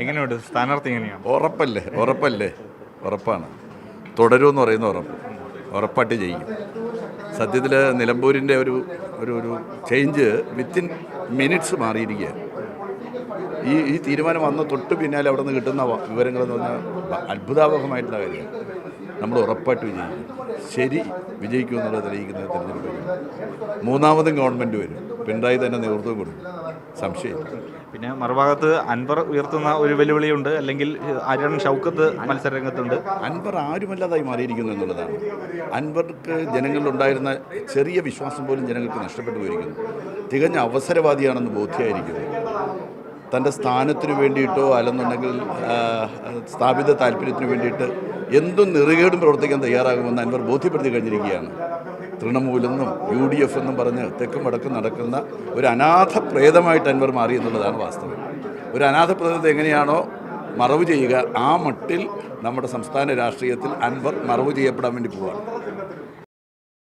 എങ്ങനെയുണ്ട്? സ്ഥാനാർത്ഥി എങ്ങനെയാണ്? ഉറപ്പല്ലേ? ഉറപ്പല്ലേ? ഉറപ്പാണ്. തുടരുമെന്ന് പറയുന്ന ഉറപ്പ്. ഉറപ്പായിട്ട് ചെയ്യും സത്യത്തിൽ നിലമ്പൂരിന്റെ ഒരു ഒരു ഒരു ചേഞ്ച് വിത്തിൻ മിനിറ്റ്സ് മാറിയിരിക്കുകയാണ്. ഈ ഈ തീരുമാനം വന്ന തൊട്ട് പിന്നാലെ അവിടെ നിന്ന് കിട്ടുന്ന വിവരങ്ങളെന്ന് പറഞ്ഞാൽ അത്ഭുതാവഹമായിട്ടുള്ള കാര്യമാണ്. നമ്മൾ ഉറപ്പായിട്ട് വിജയിക്കും. ശരി വിജയിക്കും എന്നുള്ളത് തെളിയിക്കുന്ന തിരഞ്ഞെടുപ്പ് മൂന്നാമതും ഗവൺമെന്റ് വരും. പിണറായി തന്നെ നേതൃത്വം കൊടുക്കും. സംശയമില്ല. പിന്നെ മറുഭാഗത്ത് അൻവർ ഉയർത്തുന്ന ഒരു വെല്ലുവിളിയുണ്ട്. അല്ലെങ്കിൽ അരൺ ഷൗക്കത്ത് മത്സരരംഗത്തുണ്ട്. അൻവർ ആരുമല്ലാതായി മാറിയിരിക്കുന്നു എന്നുള്ളതാണ്. അൻവർക്ക് ജനങ്ങളിലുണ്ടായിരുന്ന ചെറിയ വിശ്വാസം പോലും ജനങ്ങൾക്ക് നഷ്ടപ്പെട്ടു പോയിരിക്കുന്നു. തികഞ്ഞ അവസരവാദിയാണെന്ന് ബോധ്യമായിരിക്കുന്നു തന്റെ സ്ഥാനത്തിന് വേണ്ടിയിട്ടോ അല്ലെന്നുണ്ടെങ്കിൽ സ്ഥാപിത താല്പര്യത്തിന് വേണ്ടിയിട്ട് എന്തും നിറുകേടും പ്രവർത്തിക്കാൻ തയ്യാറാകുമെന്ന് അൻവർ ബോധ്യപ്പെടുത്തി കഴിഞ്ഞിരിക്കുകയാണ്. തൃണമൂലെന്നും യു ഡി എഫ് എന്നും പറഞ്ഞ് തെക്കും വടക്കും നടക്കുന്ന ഒരു അനാഥ പ്രേതമായിട്ട് അൻവർ മാറി എന്നുള്ളതാണ് വാസ്തവം. ഒരു അനാഥ പ്രേതത്തെ എങ്ങനെയാണോ മറവ് ചെയ്യുക ആ മട്ടിൽ നമ്മുടെ സംസ്ഥാന രാഷ്ട്രീയത്തിൽ അൻവർ മറവ് ചെയ്യപ്പെടാൻ വേണ്ടി പോവുകയാണ്